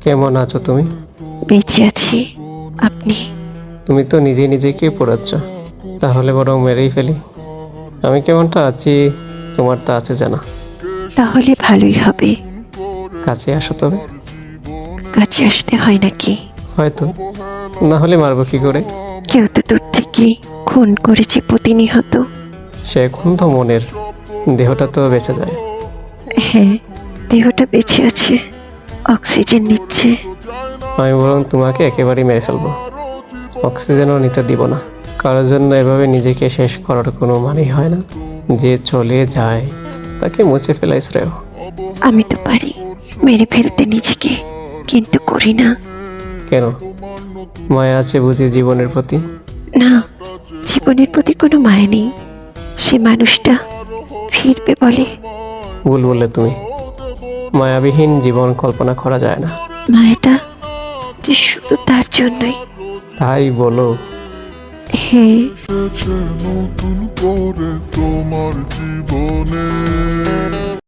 কেমন আছো তুমি? বেঁচে আছি। আপনি? তুমি তো নিজে নিজেকে পোড়াচ্ছ। তাহলে বরং মেরেই ফেলি। আমি কেমনটা আছি তোমার তা আছে জানা। তাহলে ভালোই হবে। কাছে আসো তবে। কাছে আসতে হয় নাকি? হয়তো। না হলে মারবো কি করে? কেউ তো দূর থেকে খুন করেছে প্রতিনিহত। সে খুন তো মনের। দেহটা তো বেঁচে যায়। হ্যাঁ। দেহটা বেঁচে আছে অক্সিজেন নিচ্ছে। আমি বরং তোমাকে একেবারেই মেরে ফেলব। অক্সিজেনও নিতে দিব না। কারোর জন্য এভাবে নিজেকে শেষ করার কোনো মানেই হয় না। যে চলে যায় তাকে মুছে ফেলাই শ্রেয়। আমি তো পারি মেরে ফেলতে নিজেকে কিন্তু করি না। কেন? মায়া আছে বুঝি জীবনের প্রতি? না জীবনের প্রতি কোনো মায়া নেই। সে মানুষটা ফিরবে বলে। ভুল বললে তুমি। মায়াবিহীন জীবন কল্পনা করা যায় না। মায়াটা যে শুধু তার জন্যই। তাই বলো। হ্যাঁ নতুন করে তোমার জীবনে।